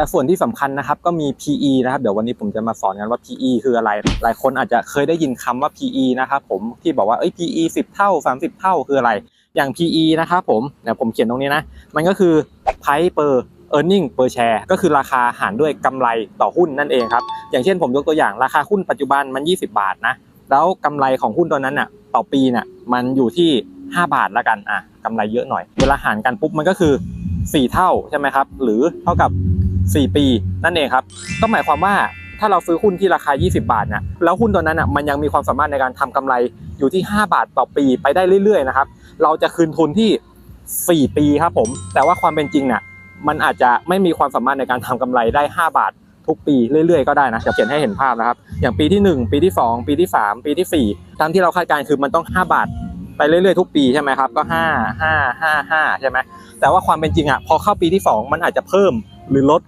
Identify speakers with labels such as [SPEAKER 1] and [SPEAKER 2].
[SPEAKER 1] แต่ส่วนที่สำคัญนะครับก็มี PE นะครับเดี๋ยววันนี้ผมจะมาสอนกันว่า PE คืออะไร หลายคนอาจจะเคยได้ยินคำว่า PE นะครับผมที่บอกว่าเอ้ย PE 10 เท่า 30 เท่าคืออะไร อย่าง PE นะครับผมเดี๋ยวผมเขียนตรงนี้นะ มันก็คือ Price per earning per share ก็คือราคาหารด้วยกำไรต่อหุ้นนั่นเองครับ อย่างเช่นผมยกตัวอย่างราคาหุ้นปัจจุบันมัน 20 บาทนะแล้วกำไรของหุ้นตัวนั้นน่ะต่อปีน่ะมันอยู่ที่ 5 บาทละกันอะกำไรเยอะหน่อย เวลาหารกันปุ๊บมันก็คือ 4 เท่าใช่ไหมครับหรือเท่ากับ 4 ปี นั่นเองครับ ก็หมายความว่าถ้าเราซื้อหุ้นที่ราคา 20 บาทน่ะแล้วหุ้นตัวนั้นน่ะมันยังมีความสามารถในการทำกำไรอยู่ที่ 5 บาทต่อปีไปได้เรื่อยๆนะครับเราจะคืนทุนที่ 4 ปีครับผม แต่ว่าความเป็นจริงน่ะมันอาจจะไม่มีความสามารถในการทำกำไรได้ 5 บาททุกปีเรื่อยๆก็ได้นะจะเขียนให้เห็นภาพนะครับ อย่างปีที่ 1 ปีที่ 2 ปีที่ 3 ปีที่ 4 ตามที่เราคาดการณ์คือมันต้อง 5 บาทไปเรื่อยๆทุกปีใช่ไหมครับก็ 5 5 5 5 ใช่ไหมแต่ว่าความเป็นจริงอะพอเข้าปีที่ 2 มันอาจจะเพิ่มหรือลด